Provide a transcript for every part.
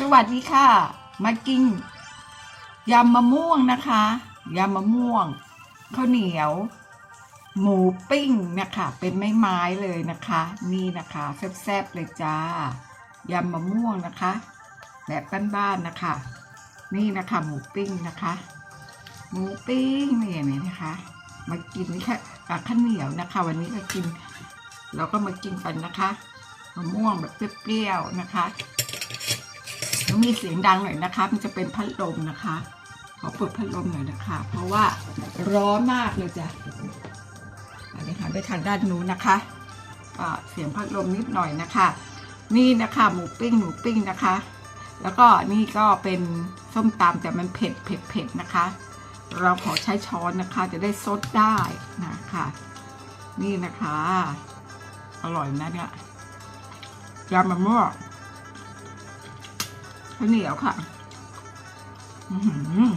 สวัสดีค่ะ มากินยำมะม่วงนะคะยำมะม่วงข้าวเหนียว หมูปิ้งนะคะ เป็นไม้ไม้เลยนะคะ นี่นะคะแซ่บๆเลยจ้ายำมะม่วงนะคะ แบบบ้านๆนะคะ นี่นะคะหมูปิ้งนะคะ หมูปิ้งนี่นไหมนะคะ มากินแค่กับข้าวเหนียวนะคะ วันนี้ก็กิน เราก็มากินกันนะคะมะม่วงแบบเปรี้ยวๆนะคะ แล้วมีเสียงดังหน่อยนะคะ มันจะเป็นพัดลมนะคะ ขอเปิดพัดลมหน่อยนะคะ เพราะว่าร้อนมากเลยจ้ะอันนี้หันไปทางด้านนู้นนะคะก็เสียงพัดลมนิดหน่อยนะคะ นี่นะคะหมูปิ้งหมูปิ้งนะคะ แล้วก็นี่ก็เป็นส้มตำแต่มันเผ็ดเผ็ดเผ็ดนะคะ เราขอใช้ช้อนนะคะ จะได้ซดได้นะคะ นี่นะคะ อร่อยนะเนี่ยยำมะม่วง ข้าวเหนียวค่ะอือหือ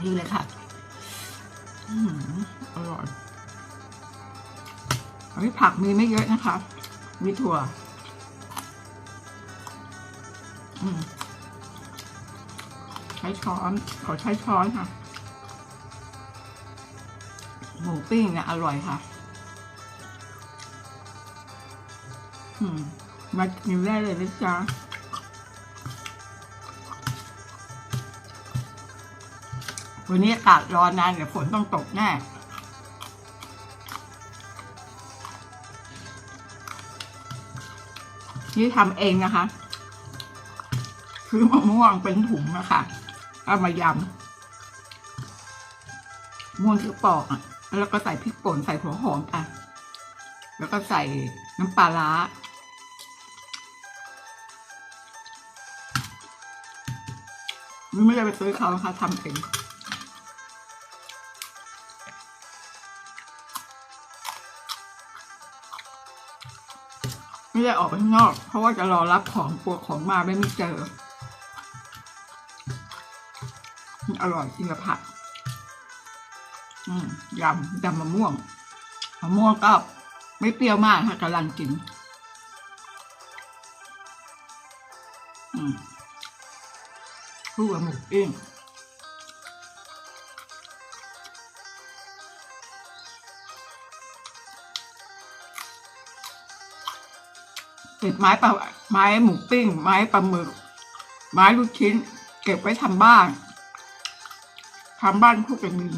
นี่เลยค่ะอร่อยอันนี้ผักมีไม่เยอะนะคะ มีถั่วใช้ช้อนขอใช้ช้อนค่ะ หมูปิ้งเนี่ยอร่อยค่ะมมากินได้เลยนะจ๊ะ วันนี้อากาศร้อนนเดี๋ยวฝนต้องตกแน่นี่ทำเองนะคะ คือมะม่วงเป็นถุงนะคะเอามายำม่วงที่ปอกอะแล้วก็ใส่พริกป่นใส่หัวหอมอะแล้วก็ใส่น้ำปลาร้าไม่ได้ไปซื้อเขานะคะทำเอง ไม่ได้ออกไปข้างนอก เพราะว่าจะรอรับของปวดของมาไม่มีเจออร่อยจริงกับผักยำยำมะม่วงมะม่วงก็ไม่เปรี้ยวมากค่ะกำลังกินอืมคู่กับหมูปิ้ง ติดไม้ปลาไม้หมูปิ้ง ไม้ปลาหมึก ไม้ลูกชิ้น เก็บไว้ทำบ้านทำบ้านคู่กันมี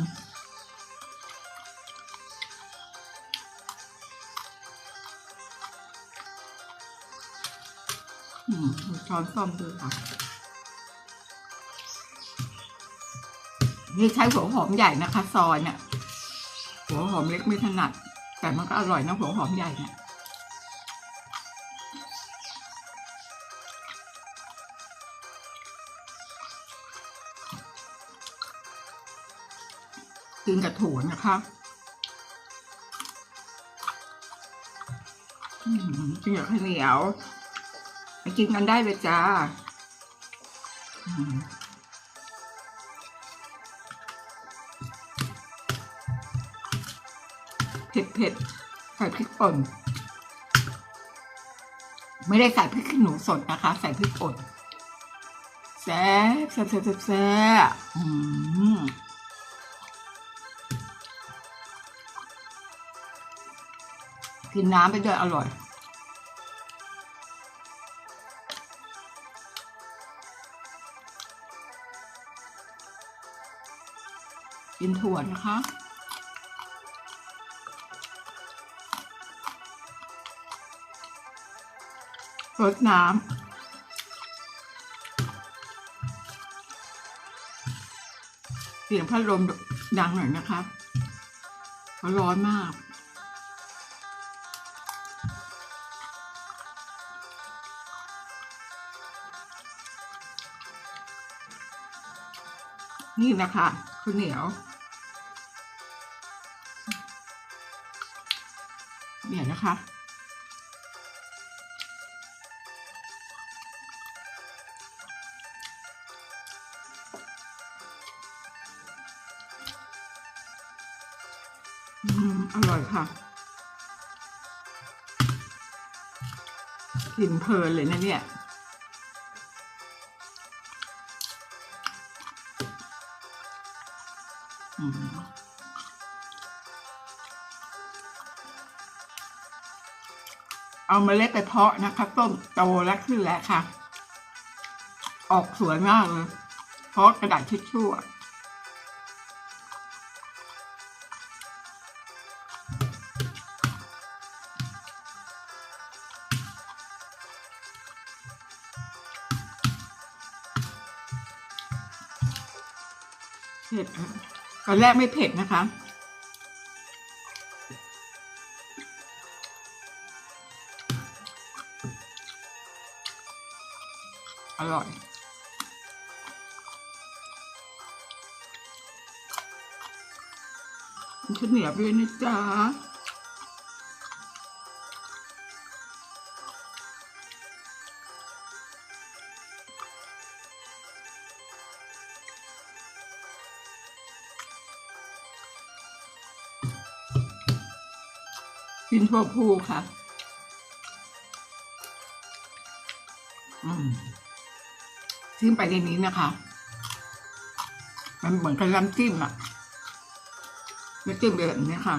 อืมมีช้อนส้อมด้วยค่ะนี่ใช้หัวหอมใหญ่นะคะ ซอยเนี่ยหัวหอมเล็กไม่ถนัด แต่มันก็อร่อยนะหัวหอมใหญ่เนี่ย กินกับถั่วนะคะอืมกินกับข้าวเหนียวไปกินกันได้เลยจ้าเผ็ดเผ็ดๆใส่พริกป่นไม่ได้ใส่พริกขี้หนูสดนะคะ ใส่พริกป่นแซ่บแซ่บแซ่บแซ่บแซ่บอืม กินน้ำไปด้วยอร่อย กินถั่วนะคะรดน้ำเสียงพัดลมดังหน่อยนะคะเพราะร้อนมาก นี่นะคะข้าวเหนียวเนี่ยนะคะ อืม อร่อยค่ะกลิ่นเพลินเลยนะเนี่ย เอาเมล็ดไปเพาะนะคะต้นโตแล้วขึ้นแล้วค่ะ ออกสวยมากเลยเพาะกระดาษทิชชู่อะเผ็ด ตอนแรกไม่เผ็ดนะคะ อร่อยขึ้นเหนือไปเลยนะจ๊ะ กินทั่วผู้ค่ะ อืมทิ้งไปในนี้นะคะ มันเหมือนกับน้ำจิ้มอะน้ำจิ้มแบบนี้ค่ะ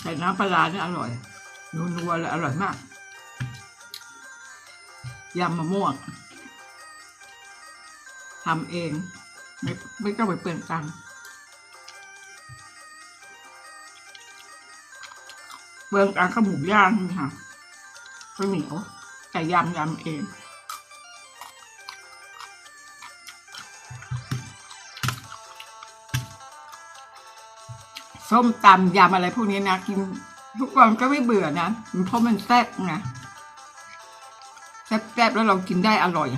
ใส่น้ำปลาร้าเนี่ยอร่อยนัวๆเลยอร่อยมากยำมะม่วง ทำเอง ไม่ไม่ต้องไปเปลืองตังค์เปลืองตังค์ก็หมูย่างนี่ค่ะข้าวเหนียวแต่ยำยำเองส้มตำยำอะไรพวกนี้นะกินทุกวันก็ไม่เบื่อนะเพราะมันแซ่บไงแซ่บๆแล้วเรากินได้อร่อย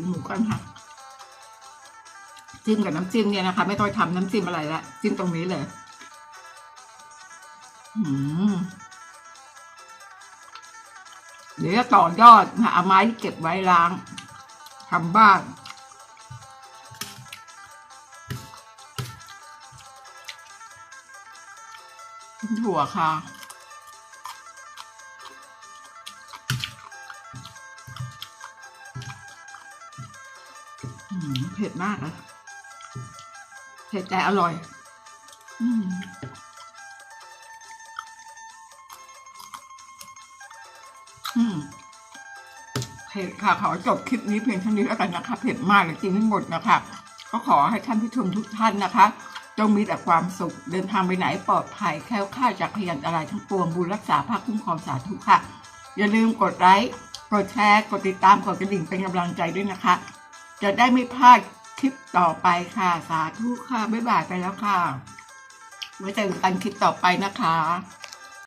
ถึงหมูกันค่ะจิ้มกับน้ำจิ้มเนี่ยนะคะ ไม่ต้องทำน้ำจิ้มอะไรละจิ้มตรงนี้เลยเดี๋ยวจะต่อยอดนะเอาไม้ที่เก็บไว้ล้างทำบ้านถั่วค่ะ เผ็ดมากอะเผ็ดแต่อร่อย อืมอืมเผ็ดค่ะ ขอจบคลิปนี้เพียงเท่านี้แล้วกันนะคะ เผ็ดมากเลยกินไม่หมดนะคะ ก็ขอให้ท่านผู้ชมทุกท่านนะคะจงมีแต่ความสุข เดินทางไปไหนปลอดภัยแคล้วคลาดจากพยันตรายทั้งปวงบุญรักษาภาคคุ้มครองสาธุค่ะ อย่าลืมกดไลค์ กดแชร์ กดติดตาม กดกระดิ่งเป็นกำลังใจด้วยนะคะ จะได้ไม่พลาดคลิปต่อไปค่ะ สาธุค่ะ บ๊ายบายไปแล้วค่ะไว้เจอกันคลิปต่อไปนะคะ